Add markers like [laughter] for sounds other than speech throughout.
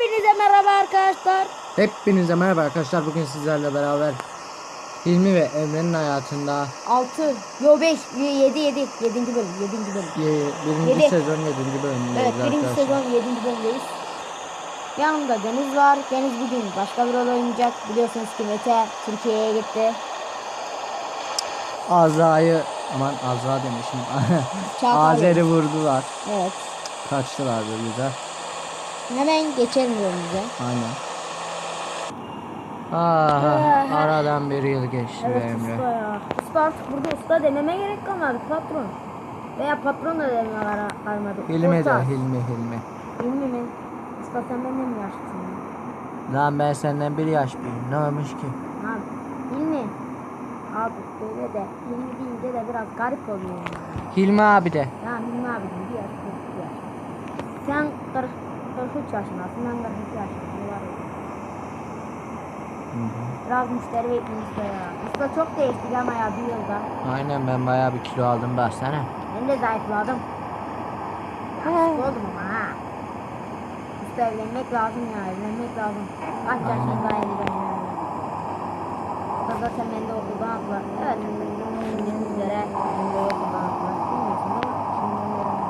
Hepinize merhaba arkadaşlar. Hepinize merhaba arkadaşlar. Bugün sizlerle beraber Hilmi ve Emre'nin hayatında 6, yo 5, 7, 7, 7. bölüm, 7. bölüm. ye- birinci Yedi. sezon 7. bölümündeyiz Evet, birinci arkadaşlar. sezon 7. bölümdeyiz. Yanımda Deniz var. Deniz bugün başka bir rol oynayacak. Biliyorsunuz ki Mete Türkiye'ye gitti. Azra'yı aman Azra demişim. [laughs] Çağatay Azer'i vurdular. Evet. Kaçtılar da güzel. Hemen geçelim bölümümüze. Aynen. Ah, aradan bir yıl geçti be Evet Emre. usta ya. Usta artık burada usta dememe gerek kalmadı patron. Veya patron da dememe kara- kalmadı. Hilmi Usta. de Hilmi Hilmi. Hilmi mi? Usta sen benden mi yaşlısın? ya? Lan ben senden bir yaş büyüğüm. Ne olmuş ki? Abi Hilmi. Abi böyle de Hilmi deyince de biraz garip oluyor. Hilmi abi de. Ya Hilmi abi bir yaş bir yaş. Sen 40, 43 yaşındasın ben 42 yaşındayım. Var ya. Biraz müşteri bekliyor usta ya. Usta çok değiştik ama ya bir yılda. Aynen ben bayağı bir kilo aldım baksana. Ben de zayıfladım. Yakışıklı oldum ama ha. Usta evlenmek lazım ya evlenmek lazım. Kaç yaşında evlenmek Usta zaten ben de okuldan attılar. Evet. Bildiğiniz üzere ben de okuldan attılar. Bilmiyorsun mi? Şimdi öğrendim.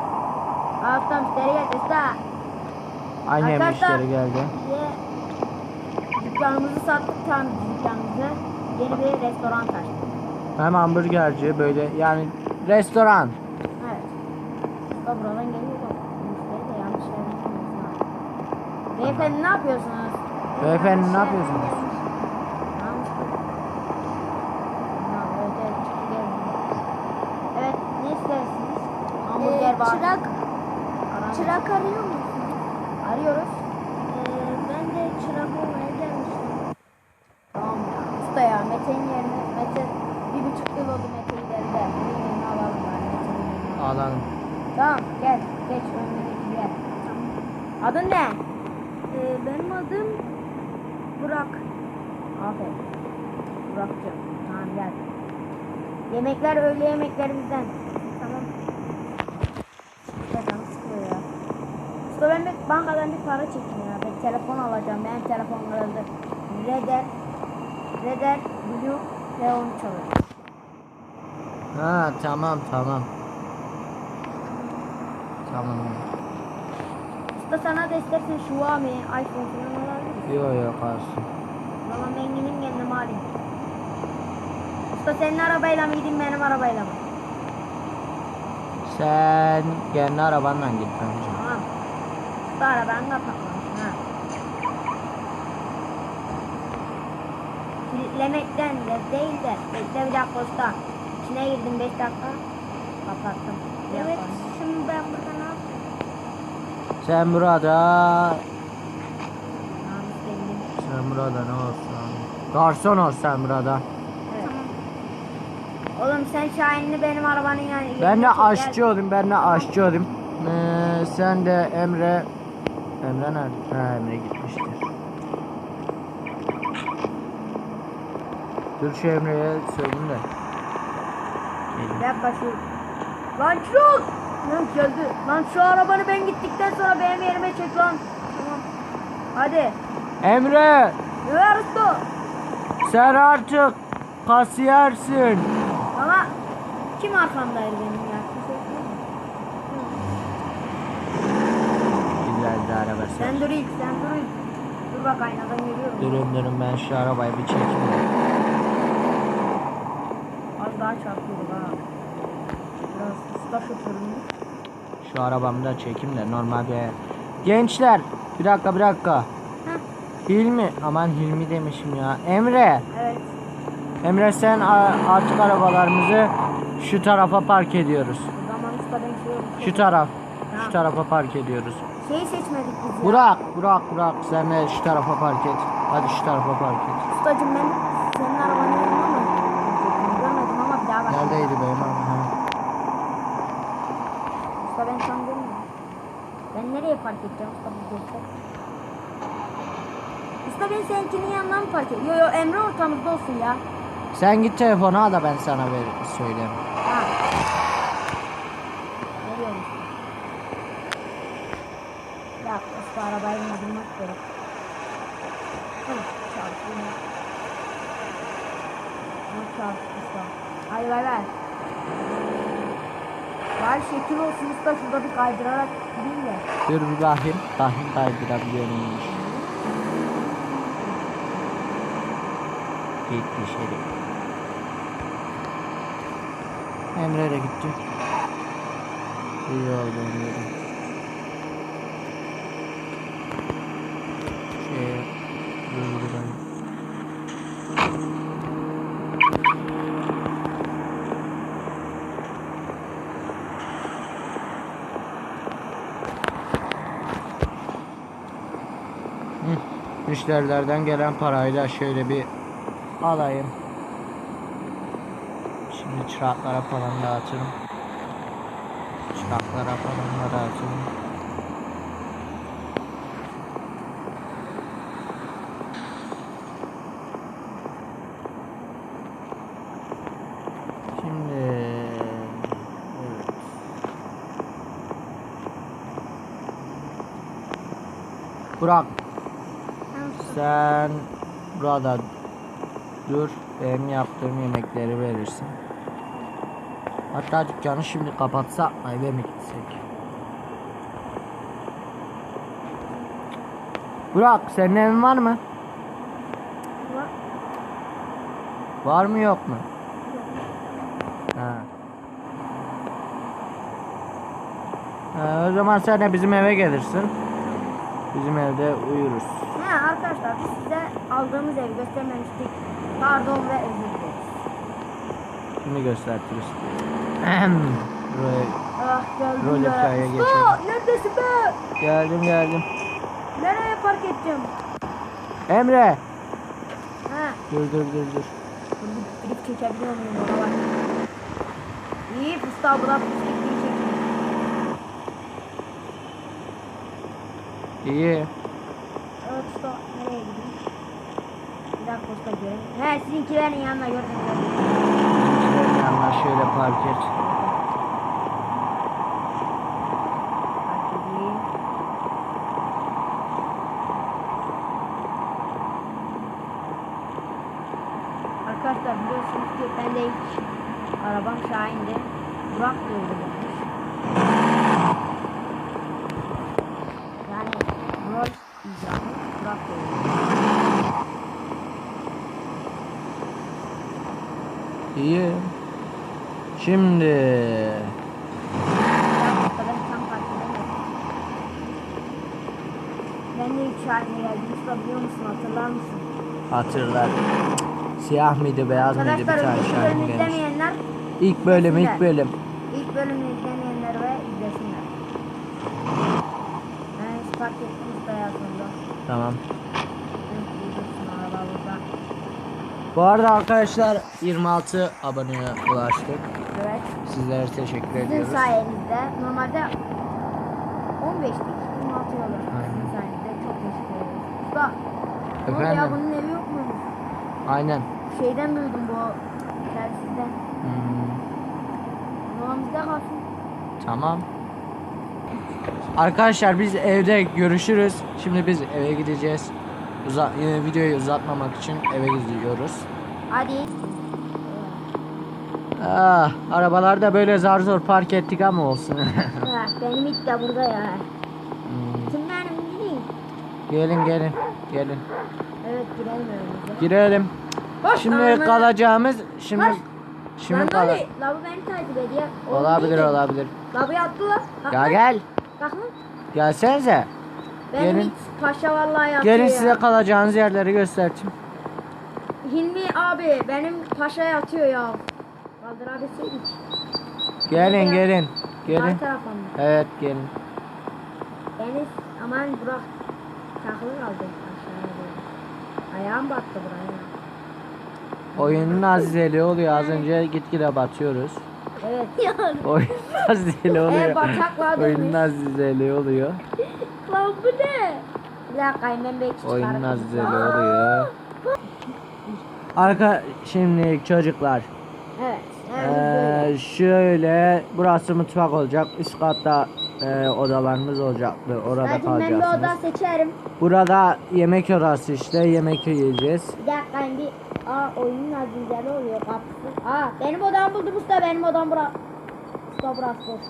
Aa usta müşteri geldi usta. Aynen Arkadaşlar, müşteri geldi. Dükkanımızı sattık tam dükkanımızı. Yeni bir restoran açtık. Hem hamburgerci böyle yani restoran. Evet. Usta buradan geliyor da müşteri de yanlış. Beyefendi ne yapıyorsunuz? Beyefendi ne yapıyorsunuz? Evet, ne istersiniz? Hamburger var. çırak, çırak arıyor musun? Arıyoruz. Ee, ben de çırak olmaya gelmiştim. Tamam ya. Usta ya Mete'nin yerine Mete bir buçuk yıl oldu. Onun yerine alalım bari Mete'nin yerine. Alalım. Tamam gel geç önündeki gel. Adın ne? Ee, benim adım Burak. Aferin. Burak'cığım. Tamam gel. Yemekler öğle yemeklerimizden. Tamam. Ya canım sıkıyor ya. Usta ben bir bankadan bir para çekeyim ya. Ben telefon alacağım. Benim telefon kırıldı. Reder. Reder Blue ve onu çalıyor. Ha tamam tamam. Tamam. Usta sana da istersen Xiaomi, iPhone falan alabiliriz. Yok yok kalsın. O zaman ben gideyim kendime alayım. Usta senin arabayla mı gideyim benim arabayla mı? Sen kendi arabanla git bence. Tamam. Usta arabanı kapatmamış ha. Kilitlemekten de değil de bekle bir dakika usta. İçine girdim 5 dakika. Kapattım. Evet, dakika. şimdi ben burada ne yapayım? Sen burada sen burada ne olsun? Garson ol sen burada. Evet. Oğlum sen Şahin'i benim arabanın yanına Ben de aşçı olayım ben de aşçı olayım. Ee, sen de Emre Emre nerede? Ha Emre gitmiştir. Dur şu Emre'ye söyleyeyim de. Dakika şu. Lan çok. Lan geldi. Lan şu arabanı ben gittikten sonra benim yerime çek lan. Tamam. Hadi. Emre Ver usta. sen artık kasiyersin. Ama kim arkamdaydı benim ya? Kimse yok değil mi? Araba Sen sen. dur ilk, sen dur ilk. Dur bak aynadan görüyorum. Durun durun ben şu arabayı bir çekeyim. Az daha çarpıyorduk ha. Biraz usta şoföründü. Şu arabamı da çekeyim de normal bir... Gençler bir dakika bir dakika. Hilmi aman Hilmi demişim ya. Emre. Evet. Emre sen artık arabalarımızı şu tarafa park ediyoruz. Şey. Şu taraf. Şu tarafa park ediyoruz. Şeyi seçmedik biz ya. Burak, Burak, Burak sen de şu tarafa park et. Hadi şu tarafa park et. Ustacım ben senin arabanı görmedim ama. Görmedim ama bir daha bak. Neredeydi benim arabam? Usta ben tam görmedim. Ben nereye park edeceğim usta bu göster. Usta ben seninkinin yanına mı park edeyim? Yo yo Emre ortamızda olsun ya. Sen git telefonu al da ben sana ver söyleyeyim. Ha. Veriyorum usta. Ya Şu arabayı durdurmak gerek. Hı, çarptı. Ne çarptı? Hadi bay bay. Var şekil olsun usta şurada bir kaydırarak gideyim de. Dur bir bakayım. Bakayım kaydırabiliyor muymuş. Gitti şerif. Emre de gitti. İyi oldu Emre de. Şey, durduralım. Hı, Müşterilerden gelen parayla şöyle bir alayım. Şimdi çıraklara falan dağıtırım. Çıraklara falan da dağıtırım. Burak sen burada dur. Benim yaptığım yemekleri verirsin. Hatta dükkanı şimdi kapatsak mı eve mi gitsek? Burak senin evin var mı? Var. Var mı yok mu? Ha. Ha, o zaman sen de bizim eve gelirsin. Bizim evde uyuruz. He arkadaşlar biz size aldığımız evi göstermemiştik. Pardon ve özür dileriz. Şimdi gösteririz. Buraya Ah geldim Roleplay'e be. geçelim. Usta neredesin be? geldim geldim. Nereye park edeceğim? Emre. Ha. Dur dur dur dur. Bir klip çekebiliyor muyum bak. İyi usta bırak pislik bir çekeyim. İyi. Evet usta nereye gideyim? Bir dakika usta göreyim. He sizinkilerin yanına gördüm. Bizimkilerin yanına şöyle park et. Park edeyim. Arkadaşlar biliyorsunuz ki ben de ilk arabam Şahin'di. Burak diyordu olmuş. Yani rol icabı Burak diyordu. İyi. Şimdi Ben fark de ilk Şahin'e geldim. Usta biliyor musun hatırlar mısın? hatırlar. Siyah mıydı beyaz mıydı bir tane şarkı bölümü gelmiş. izlemeyenler İlk bölüm ilk bölüm. İlk bölümü izlemeyenler ve izlesinler. Ben park ettim usta ya sonunda. Tamam. Evet, duyuyorsun araba burada. Bu arada arkadaşlar 26 aboneye ulaştık. Evet. Sizlere teşekkür Sizin ediyoruz. sayenizde normalde 15'tik. 16 yolu. Aynen. Sizin sayenizde çok teşekkür ederiz. Ne oldu ya Efendim? bunun evi yok mu? Aynen. Şeyden duydum bu telsizden. Hmm, bizde kalsın. tamam. Arkadaşlar biz evde görüşürüz. Şimdi biz eve gideceğiz. Uza e, videoyu uzatmamak için eve gidiyoruz. Hadi. Ah, arabalarda böyle zar zor park ettik ama olsun. [laughs] Ha, benim it de burada ya. Hmm, benim gideyim? gelin gelin gelin. Evet girelim önümüze. Girelim. Şimdi kalacağımız şimdi Kaç. şimdi kal Nuri, La bu beni takip ediyor. Olabilir olabilir. La bu yattı lan. Ya gel. Bak lan. Gelsenize. Benim Gelin. paşa vallahi yatıyor Gelin ya. size kalacağınız yerleri göstereyim. Hilmi abi benim paşa yatıyor ya. Kaldır abi seydik. Gelin gelin. Gelin. Tarafım. Evet gelin. Deniz aman Burak takılı kaldı aşağıya doğru. Ayağım battı buraya. Oyunun azizeli oluyor. Az önce gitgide batıyoruz. Evet. Oyun Eğer oluyor. bataklığa dönmüş. azizeli oluyor. Lan bu ne? Bir dakika ben belki çıkarım. Azizeli oluyor. Arka şimdi çocuklar. Evet. Evet. Ee, şöyle burası mutfak olacak. Üst katta e, odalarımız olacaktı. Orada Hacım ben bir oda kalacaksınız. seçerim. Burada yemek odası işte. Yemek yiyeceğiz. Bir dakika bir... Aa oyunun güzel oluyor kapısı. Aa benim odam buldum usta benim odam bura. Usta burası boş.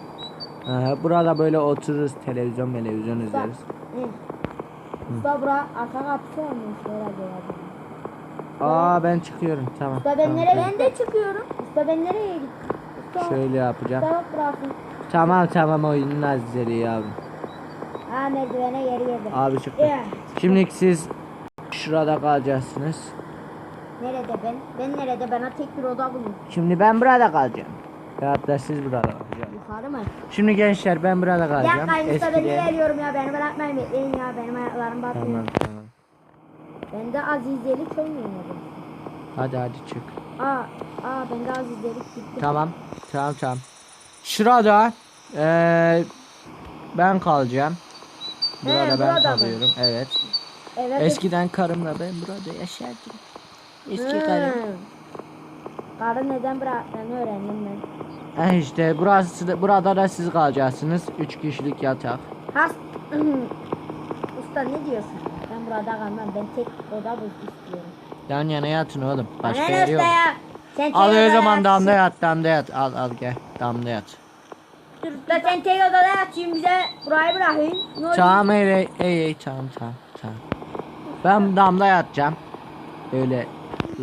Ee, burada böyle otururuz. Televizyon televizyon Usta. izleriz. Hı. Usta bura arka kapısı olmuş herhalde ya. Aa ben çıkıyorum. Tamam. Usta ben tamam, nereye? Ben de çıkıyorum. Usta ben nereye gittim? Usta. Şöyle yapacağım. Usta bırakın. Tamam tamam oyunun azizleri ya abi. Ha merdivene geri geldim. Abi çıktı. Şimdi siz şurada kalacaksınız. Nerede ben? Ben nerede? Bana tek bir oda bulun. Şimdi ben burada kalacağım. Ya da siz burada kalacaksınız. Yukarı mı? Şimdi gençler ben burada Ya kalacağım. kayınısta beni Eskiden. geliyorum ya beni bırakmayın bekleyin ya benim ayaklarım batıyor. Tamam tamam. Ben de Azizelik oynuyorum. Hadi hadi çık. Aa, aa ben de Azizelik gittim. Tamam. Tamam tamam. Şurada eee ben kalacağım. Burada He, ben burada mı? kalıyorum. Evet. Evet. Eskiden karımla ben burada yaşardım. Eski Hı. karım. Karı neden bıraktığını öğrendim ben. Eh işte burası da- burada da siz kalacaksınız. Üç kişilik yatak. Has. [clears throat] Usta ne diyorsun? Ben burada kalmam. Ben tek oda bul istiyorum. Yan yana yatın oğlum. Başka Bana ne yer yok. ya? Sen Al o zaman damda yat, damda yat. Al al gel. Damda yat. Usta sen tek odada yatayım bize burayı bırakayım. Ne? Tamam ey ey ey ey, tamam tamam tamam. Ben damda yatacağım. Öyle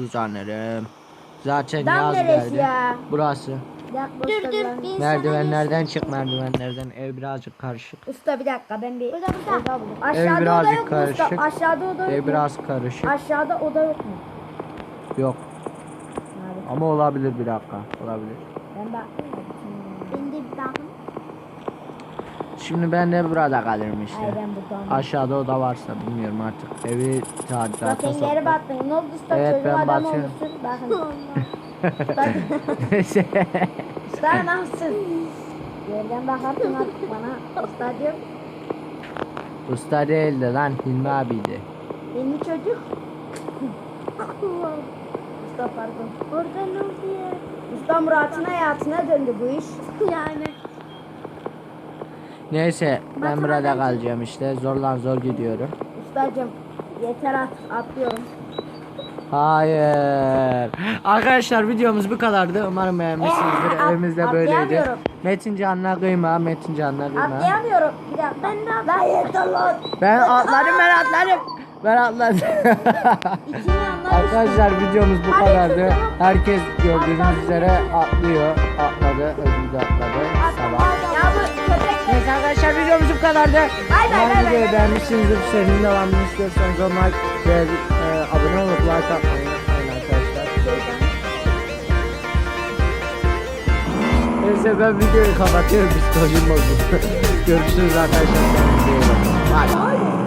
uzanırım. Zaten Dam yaz neresi geldi. ya? Burası. Bir dakika usta, ben- Merdivenlerden çık merdivenlerden. Ev birazcık karışık. Usta bir dakika ben bir oda buldum. Ev Aşağıda oda birazcık yok mu usta? karışık. Aşağıda oda yok Ev mu? biraz karışık. Aşağıda oda yok mu? Yok. Abi Ama olabilir bir dakika. Olabilir. ben bak. Ben de bir bakın. Şimdi ben de burada kalırım işte. Ay ben buradan. Aşağıda oda varsa bilmiyorum artık. Evi Usta tadilata sen geri baktın. Ne oldu usta? Evet, Çocuk ben adam batıyorum. olmuşsun. Bakın. [laughs] usta, usta nasılsın? Yerden bakarsın artık bana. Usta diyor. Usta değildi lan Hilmi abiydi. Yeni çocuk. Usta pardon. Orada ne oldu ya? Usta Murat'ın hayatına döndü bu iş. Yani. Neyse ben Bakın burada adamcım. kalacağım işte. Zorlan zor gidiyorum. Ustacım yeter artık atlıyorum. Hayır. Arkadaşlar videomuz bu kadardı. Umarım beğenmişsinizdir. Ee, Evimizde böyleydi. atlayamıyorum. Metin Can'la kıyma. Metin Can'la kıyma. Atlayamıyorum. Bir dakika. Ben de atlayamıyorum. yeter lan. Ben atlarım ben atlarım. Ben yanlar [laughs] Arkadaşlar videomuz bu Hadi kadardı. Herkes gördüğünüz üzere atlıyor. Atladı. Özgür de atladı. Sabah. Ya bu köpek. Neyse arkadaşlar videomuz bu kadardı. Bay bay, bay bay, videoyu beğenmişsinizdir. Serinin devamını istiyorsanız o like ve e, abone olup like atmayı unutmayın arkadaşlar. Neyse ben videoyu kapatıyorum. Psikolojim bozuldu. [laughs] Görüşürüz arkadaşlar. Kendinize iyi bakın. Bye.